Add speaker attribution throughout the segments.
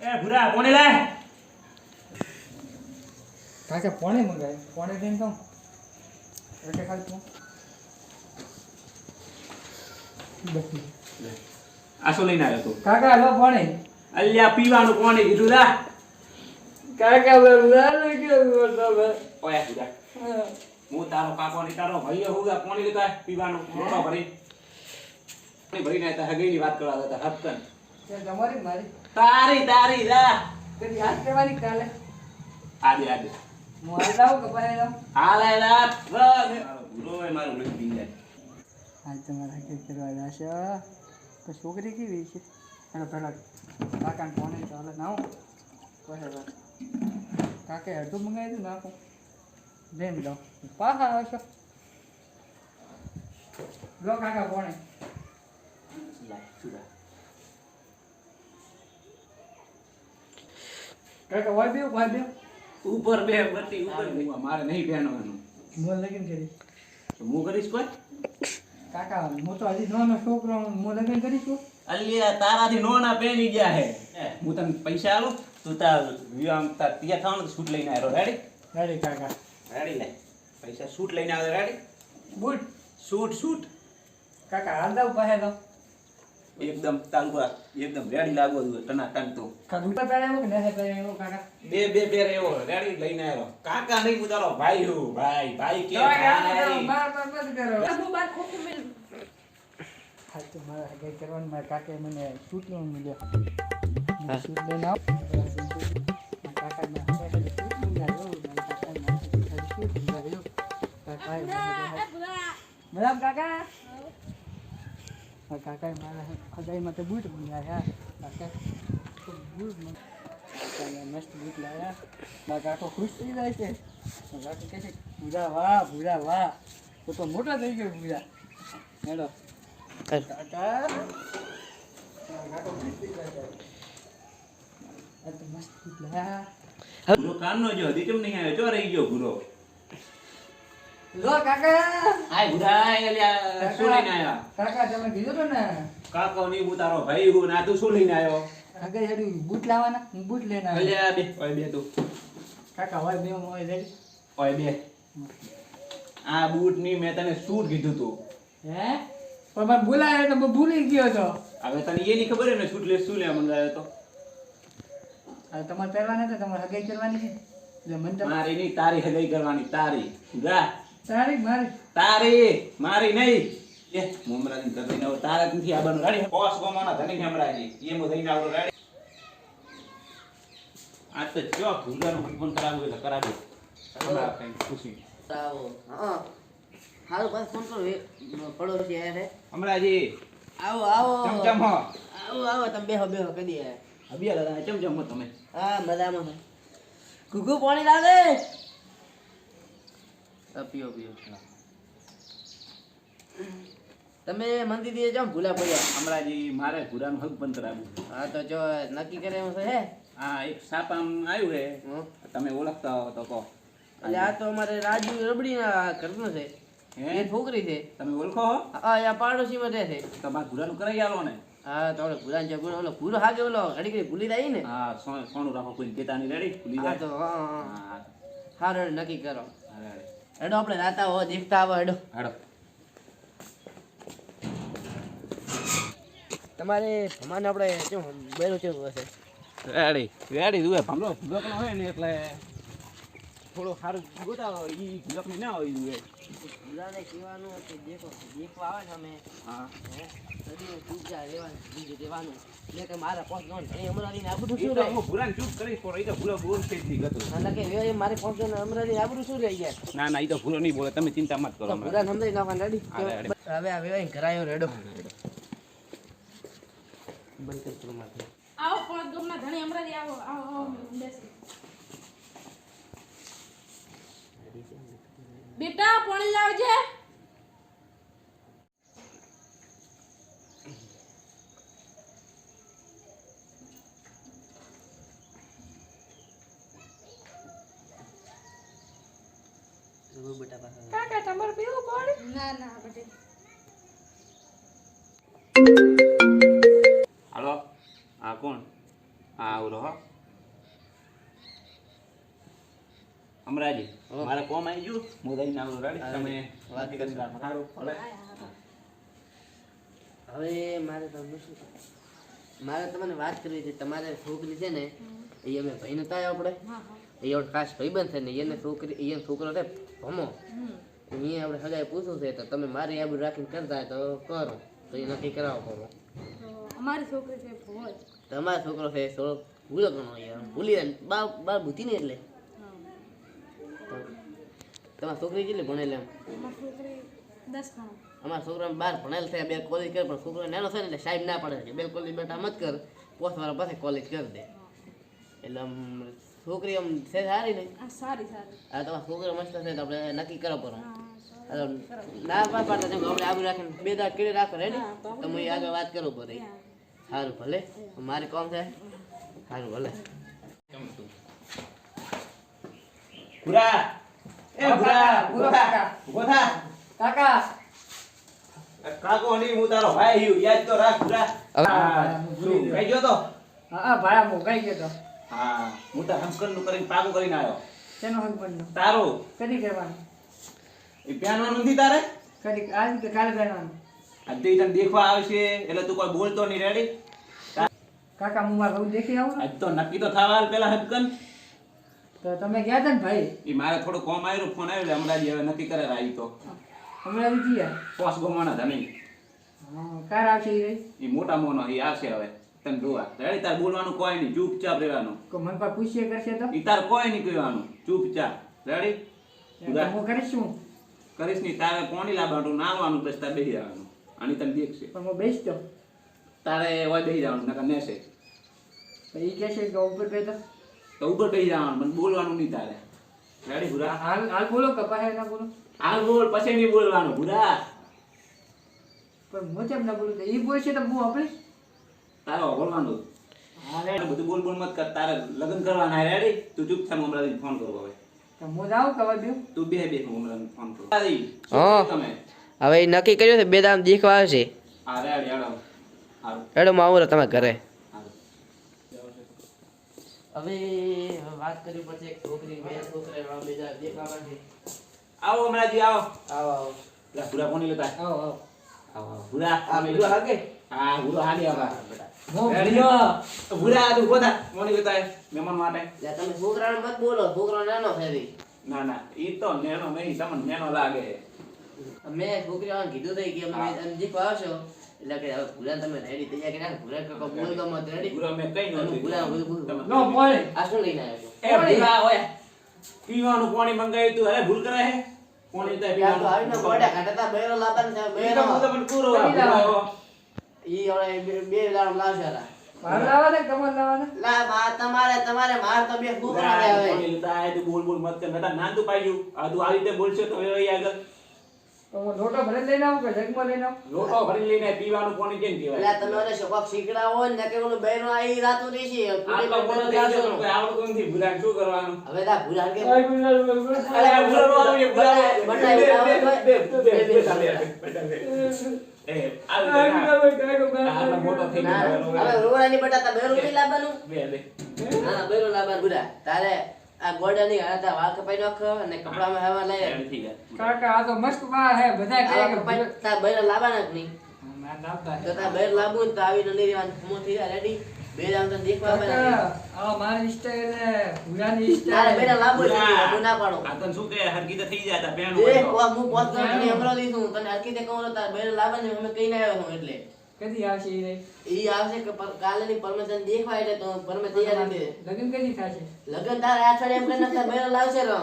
Speaker 1: એ ભૂરા કોને લાય?
Speaker 2: કાકા પોણે મંગાય પોણે દેન તો એટલે ખાલી તું
Speaker 1: આસો લઈને આવ્યો તો.
Speaker 2: કાકા લો પોણે.
Speaker 1: અલ્યા પીવાનું કોને કીધું લા.
Speaker 2: કાકા બરાબર કેવું તમે
Speaker 1: ઓય ભૂરા. હું તારો કાકો ની તારો ભાઈ હું કોને લીધા પીવાનું મોટો ભરી. ભરીને તો હગઈની વાત કરવા દેતા હપ્તન
Speaker 2: તમારી મારી
Speaker 1: તારી તારી રા
Speaker 2: કદી યાદ કરવાની કાલે
Speaker 1: આડે આડે
Speaker 2: હું લાવ લાવું કે પછી લાવું
Speaker 1: હાલે લા ભૂરો એ મારું લઈ પી જાય
Speaker 2: આજ તમારે કે કરવા જશે તો છોકરી કેવી છે? એનો પેલા કાકાને ફોને ચાલે. નાવું પછી વાત કાકે અડધું મંગાવી દઉં નાખું લેમ દઉં પાહા આવશો. લો કાકા ફોને
Speaker 1: લાય સુધા
Speaker 2: કાકા વાય બે વાય બે
Speaker 1: ઉપર બે બત્તી ઉપર બે. મારે નહીં બેનવાનું
Speaker 2: મોં લગન કરી.
Speaker 1: તો હું કરીશ કોઈ?
Speaker 2: કાકા હું તો હજી નાનો છોકરો હું લગન કરીશું
Speaker 1: અલ્યા તારાથી નોના પેની ગયા હે. હું. તને પૈસા આલું તું તાર વિવાહ તાર તૈયાર થવાનું સૂટ લઈને આવ્યો. રેડી
Speaker 2: રેડી કાકા.
Speaker 1: રેડી લે. પૈસા સૂટ લઈને આવ્યો રેડી
Speaker 2: બુટ.
Speaker 1: Suit suit.
Speaker 2: કાકા હાલ દઉં પાસે દઉં
Speaker 1: એકદમ પર એકદમ રેડી લાગો ટના ટન તું.
Speaker 2: કાકા કાકા?
Speaker 1: બે બે બે એવો રેડી લઈને આવ્યો. કાકા નહીં ઉતારો તારો ભાઈ હું ભાઈ ભાઈ કે ભાઈ.
Speaker 2: બાર બાર બાર કરો
Speaker 3: હું. બાર ખોખું મિલ
Speaker 2: હા તો મારા હગાઈ કરવાનું? મારા કાકાએ મને સૂટ લઈને મળ્યો હું. સૂટ લઈને આવ. કાકા? હગાઈ સૂટ મંગાવ્યો મારા કાકાને મારા સૂટ મંગાવ્યો કાકાએ મને બરાબર કાકા મારા હગાઈ માટે બૂટ મંગાવ્યા કાકા તો બૂટ મસ્ત બૂટ લાવ્યા મારા કાકો ખુશ થઈ જાય છે કાકો કહે છે ભૂરા વાહ પૂરા વાહ તો તો મોટા થઈ ગયો ભૂરા હેડો કાકા કાકો ખુશ. તો મસ્ત બૂટ લાવ્યા
Speaker 1: ભૂરો કાનનો જો હજી કેમ નહીં આવ્યો ચો રહી ગયો ભૂરો
Speaker 2: લો કાકા.
Speaker 1: હાય ભૂરા અલ્યા શું લઈને આવ્યા?
Speaker 2: કાકા તમે કીધું તો ને?
Speaker 1: કાકો નહીં બુતારો તારો ભાઈ હું ના તું શું લઈને આવ્યો?
Speaker 2: કાકા હેડું બૂટ લાવવાના હું બૂટ લઈને આવ્યો.
Speaker 1: અલ્યા બે ઓય બે તું.
Speaker 2: કાકા હોય બે હોય રેડી.
Speaker 1: ઓય બે. આ બૂટની મેં તને સૂટ કીધું તું?
Speaker 2: હે? પણ મને બોલાયો તો ભૂલી ગયો તો.
Speaker 1: હવે તને એ નહીં ખબર હે ને સૂટ લે શું લે મંગાવ્યો તો?
Speaker 2: હવે તમારે પહેરવાના તો તમારે હગાઈ કરવાની છે. એટલે મને તો
Speaker 1: મારી નહીં તારી હગાઈ કરવાની તારી જા.
Speaker 2: તારી મારી.
Speaker 1: તારી મારી નહીં. એ મુમરાજી ઘર આવો તારે નથી આવવાનું. રેડી? બોસ ગોમાના ધણી હમરાજી એ મો દઈને આવડો આ તો જો ભૂલાનું ફોન કરાવવું એટલે કરાવવું હમણાં કઈ ખુશી
Speaker 3: આવો હા. હારું પાછું ફોન કરો. એ પડોશી આયા છે. આવો આવો.
Speaker 1: ચમચમ
Speaker 3: આવો આવો. તમે બેહો બેહો કદી આયા.
Speaker 1: અબિયા દાદા ચમચમ તમે.
Speaker 3: હા મજામાં ઘુઘુ પાણી લાગે. આ પીઓ પીઓ તમે મંદિર દીએ જાઓ ભૂલા પડ્યા.
Speaker 1: હમણાંજી મારે ભૂરાનું હક બંધ કરાવ્યું
Speaker 3: હા તો જો નક્કી કરે એવું છે હે?
Speaker 1: એક સાપ આમ આવ્યું હે. તમે ઓળખતા હો તો કહો.
Speaker 3: એટલે આ તો અમારે રાજુ રબડીના ઘરનું છે. એ છોકરી છે.
Speaker 1: તમે ઓળખો હો?
Speaker 3: આ પાડોશીમાં રહે છે.
Speaker 1: તમારે ભૂરાનું કરાવી આવો ને.
Speaker 3: હા તો ભૂલા જે ભૂલો ઓલો ભૂરો હાગે ઓલો ઘડી ઘડી ભૂલી જાય ને.
Speaker 1: હા સોનું રાખો કોઈ નહીં રેડી? ભૂલી જાય.
Speaker 3: તો હા હા
Speaker 1: હા.
Speaker 3: હા. નક્કી કરો.
Speaker 1: હા, રેડી.
Speaker 3: હેડો આપણે રાતા હો દેખતા આવો હેડો.
Speaker 1: હેડો.
Speaker 3: તમારે ભમાને આપણે શું બેરો કેવું હશે
Speaker 1: રેડી. રેડી તું ભમરો ભૂલકનો હોય ને એટલે થોડો સારું ગોતાવો એ ભૂલકની ના હોય ઈ.
Speaker 3: ભૂલાને કહેવાનું કે દેખો દેખવા આવે છે અમે.
Speaker 1: હા.
Speaker 3: હે? ચૂપ ચૂપચાપ રહેવાનું બીજું રહેવાનું. એટલે કે મારા પોસ નો ઘણી અમરાની આબરૂ
Speaker 1: ઈ
Speaker 3: શું રહે
Speaker 1: હું ભૂરાને ચૂપ કરીશ પણ ઈ તો ભૂલો બોલ છે જ નહીં ગતું.
Speaker 3: એટલે કે વે મારે પોસ અમરાલી ને આબરૂ શું રહી ગયા?
Speaker 1: ના ના એ તો ભૂલો નહીં બોલે તમે ચિંતા મત કરો.
Speaker 3: ભૂલા સમજાઈ નાખવાનું રેડી. હવે આ વેવાઈ કરાયો રેડો. બંધ કર માથે.
Speaker 4: આવો પણ ગમના ધણી અમરાલી આવો આવો બેસો બેટા પાણી લાવજે કાકા તમારે પીવું પાણી? ના ના બેટી
Speaker 1: હાલો હા કોણ? હા આવરો હો. અમરાજી. મારે કોમ આવી ગયું? હું રહી ના રેડી તમે વાત કરી રાખો. સારું ભલે.
Speaker 3: હવે મારે તમને શું મારે તમને વાત કરવી છે તમારે છોકરી છે ને એ અમે ભાઈ નતા આપણે એ આપણે ખાસ ભાઈબંધ છે ને એને છોકરી એને છોકરો રે ભમો. અહીંયા આપણે સગાઈ પૂછવું છે તો તમે મારી આબુ રાખીને કરતા હોય તો કરો. તો એ નક્કી કરાવો
Speaker 4: કરો. અમારી છોકરી છે
Speaker 3: તમારો છોકરો છે થોડો ભૂલો ગણો યાર ભૂલી બાર બાર બુદ્ધિ ને એટલે. તમારી છોકરી કેટલી ભણેલી એમ?
Speaker 4: અમારી છોકરી
Speaker 3: બાર ભણેલ છે બે કોલેજ કરે પણ છોકરો નાનો થાય ને એટલે સાહેબ ના પડે કે બે કોલેજ બેટા મત કર પોસ્ટ વાળા પાસે કોલેજ કરી દે. એટલે આમ છોકરી આમ છે સારી નહીં
Speaker 4: સારી સારી.
Speaker 3: આ તમારા છોકરો મસ્ત છે તો આપણે નક્કી કરો પડો ના પાડતા જેમ આપણે આબુ રાખીને બે દાંત કરી રાખો રેડી
Speaker 4: તો
Speaker 3: હું આગળ વાત કરું પડે સારું ભલે. મારે કોમ છે. સારું ભલે.
Speaker 1: કેમ તું ગુરા એ ગુરા ગુરા ઊભો થા
Speaker 2: કાકા
Speaker 1: કાકો ની હું તારો ભાઈ હું યાદ તો રાખ ગુરા શું કઈ ગયો તો?
Speaker 2: હા હા ભાઈ હું કઈ ગયો તો.
Speaker 1: હા હું તો હંકરનું કરીને પાકું કરીને આવ્યો.
Speaker 2: શેનો હસબન્ડ
Speaker 1: તારો?
Speaker 2: કદી કહેવાનું.
Speaker 1: એ પ્યાનવાનું નથી તારે?
Speaker 2: કદી આજ કે કાલે કહેવાનું
Speaker 1: આજે તને દેખવા આવશે એટલે તું કોઈ બોલતો નહીં રેડી
Speaker 2: કાકા હું મારા દેખી આવું
Speaker 1: આજ તો નક્કી તો થવા પેલા હકન
Speaker 2: તો તમે ગયા હતા ને ભાઈ?
Speaker 1: એ મારે થોડું કોમ આવ્યું ફોન આવ્યો એટલે હમણાં જ હવે નક્કી કરે આવી તો.
Speaker 2: બી ગયા?
Speaker 1: પોસ ગોમાણા હતા
Speaker 2: નહીં કાર આવશે એ
Speaker 1: એ મોટા મોનો એ આવશે હવે. તને જોવા. રેડી તાર બોલવાનું કોઈ નહીં ચૂપચાપ રહેવાનું.
Speaker 2: તો મન પર પૂછીએ કરશે તો?
Speaker 1: એ તાર કોઈ નહીં કહેવાનું. ચૂપચાપ. રેડી?
Speaker 2: તો હું કરીશ શું?
Speaker 1: કરીશ નહીં તારે કોની લાવવાનું નાવાનું બસ તારે બેસી જવાનું. અને તને દેખશે
Speaker 2: પણ હું બેસતો
Speaker 1: તારે હોય બેસી જવાનું નકર નેસે.
Speaker 2: તો એ કહેશે કે ઉપર બેઠો
Speaker 1: તો ઉપર બેસી જવાનું મને બોલવાનું નહીં તારે. રેડી ભૂરા?
Speaker 2: હાલ હાલ બોલો કે પાછા ના બોલો.
Speaker 1: હાલ બોલ પછી નહીં બોલવાનું ભૂરા.
Speaker 2: પણ હું કેમ ના બોલું એ બોલ છે તો હું આપણે
Speaker 1: તારે બોલવાનું હાલે બધું બોલ બોલ મત કર. તારે લગ્ન કરવાના રેડી તું ચૂપચાપ હમણાં ફોન કરો હવે.
Speaker 2: તો હું જાઉં કે હવે
Speaker 1: તું બે બે હું ફોન કરો.
Speaker 3: હા.
Speaker 1: તમે?
Speaker 3: હવે એ નક્કી કર્યું છે બે દામ દેખવા આવશે.
Speaker 1: હા રેડી હાલો હારું.
Speaker 3: એડો માં આવું તમે ઘરે. હવે વાત કરવી પડશે એક છોકરી બે છોકરા બીજા દેખાવા છે.
Speaker 1: આવો હમણાંજી આવો.
Speaker 3: આવો આવો.
Speaker 1: લા ભૂરા કોની લેતા
Speaker 2: આવો આવો.
Speaker 3: આ
Speaker 1: હા હાલી ભૂરા? લેતા મહેમાન માટે.
Speaker 3: લે તમે છોકરાને મત બોલો. છોકરો નાનો છે.
Speaker 1: ના ના. ઈ તો નેનો નહીં. તમને નેનો લાગે.
Speaker 3: મેં છોકરીઓને કીધું થઈ કે અમે તમે દેખવા આવશો એટલે કે હવે ભૂલા તમે રેડી થઈ ગયા કે ના ભૂલા કાકા મત રેડી.
Speaker 1: ભૂરા મેં કઈ નહોતું
Speaker 3: ભૂલા બોલ બોલ
Speaker 1: તમે-
Speaker 2: નો બોલે
Speaker 3: આ શું લઈને આવ્યો
Speaker 1: એ ભૂરા ઓય પીવાનું પાણી મંગાવ્યું તું અરે ભૂલ કરે હે? પાણી તો
Speaker 3: ત્યાં તો આવીને ગોડા કાઢતા બેરો લાવતા ને
Speaker 1: ઈ તો હું પૂરો.
Speaker 3: ઈ બે- લાવશે.
Speaker 2: મારે તમારે લાવવા
Speaker 3: લા બા તમારે તમારે માર તો બે
Speaker 1: તું બોલ બોલ મત કર. નતા નાન તું પાડ્યું. આ તું આવી રીતે બોલશે તો હવે આગળ.
Speaker 2: તો હું લોટો ભરે લઈને આવું કે જગમાં લઈને આવું?
Speaker 1: લોટો ભરી લઈને પીવાનું પાણી કેમ
Speaker 3: એટલે તમે ઓલે શોખ શીખડા ને કે ઓલું બેનો આઈ રાતું રહેશે
Speaker 1: આટલો મોટો થઈ ગયો તો કોઈ આવડતું નથી ભૂરા શું કરવાનું?
Speaker 3: હવે તા ભૂલા કે
Speaker 2: આય ગુલાલ ગુલાલ ગુલાલ.
Speaker 1: અરે ભૂરા નો આવે
Speaker 3: બટાઈ- બટાઈ
Speaker 1: બે બે બે બે ચાલે બેટા બે એ આ
Speaker 2: આય
Speaker 1: રીતે
Speaker 2: ગુલાલ ગુલાલ કાંઈ ગુલાલ
Speaker 1: આટલો મોટો થઈ
Speaker 3: ના,
Speaker 1: ગયો
Speaker 3: હવે રોડાની બટાતા બેરો નહીં લાવવાનું.
Speaker 1: બે બે.
Speaker 3: હા બેરો લાવવાનું બુડા તારે આ ગોડાની હાથા વાળ કપાઈ નાખ અને કપડામાં હવા લઈ
Speaker 1: થઈ ગયા
Speaker 2: કાકા આ તો મસ્ત વાળ હે બધા કે
Speaker 3: કપાઈ તાર બેરો લાવવાના જ નહીં. તો તા બેર લાવવું ને તો આવીને લઈ રહેવાનું ખમો થઈ જાય રેડી બે આમ તો દેખવા
Speaker 2: કાકા આ મારી સ્ટાઈલ ને ભૂલાની
Speaker 3: તારે બેરા
Speaker 2: સ્ટાઈલ
Speaker 3: લાવવું જ
Speaker 1: ભૂરા.
Speaker 3: નથી હું ના પાડો.
Speaker 1: આ તને શું કે હરકી તો થઈ જાય તા પેણ
Speaker 3: એ હું પોત અમરાવતી છું તને હરકી તે કહું તાર બેર લાવવાની અમે કઈ ના આવ્યો હું એટલે.
Speaker 2: કદી આવશે એ?
Speaker 3: એ આવશે કે પર- પરમિશન દેખવા એટલે તો પરમે તૈયારી દે
Speaker 2: લગન કદી થાશે?
Speaker 3: લગન તારે અઠવાડિયે એમ કરીને તાર બેર લાવશે રો.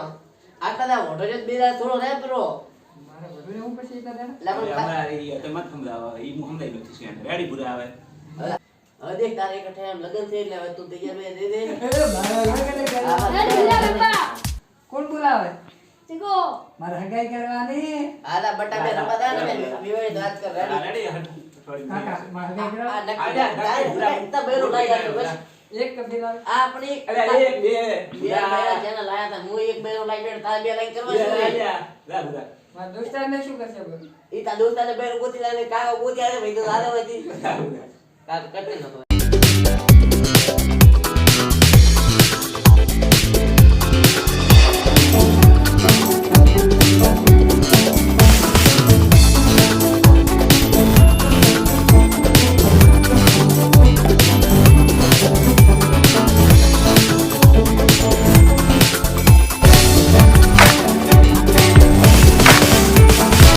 Speaker 3: આટલા દા હોટો જ બેરા થોડો રહે પરો
Speaker 2: મારે બધું એવું પછી દાદા
Speaker 3: એટલે આપણે ખા-
Speaker 1: હમણાં તો મત સમજાવો ઈ હું સમજાઈ નથી છે રેડી ભૂરા આવે.
Speaker 3: હવે હવે દેખ તારે એક અઠવાડિયામાં લગન છે એટલે હવે તું તૈયાર બે દે. દે
Speaker 2: મારા લગ્ન કોણ બોલાવે?
Speaker 4: ચીકો.
Speaker 2: મારે હગાઈ કરવાની.
Speaker 3: આલા બટા બે રમવા ને બેન વિવાહિત વાત કર. રેડી?
Speaker 1: રેડી
Speaker 3: લઈ
Speaker 2: એક કબી
Speaker 3: આપણી
Speaker 1: અરે એક બે.
Speaker 3: બે જેને લાયા હતા હું એક બેરો લઈ તારે બે લઈને કરવા
Speaker 2: મારા દોસ્તારને શું કરશે
Speaker 3: ઈ તા દોસ્તાને બેરો ગોતી લાવીને કાકા ગોતી આવે ભાઈ તો કાકા કટે નતો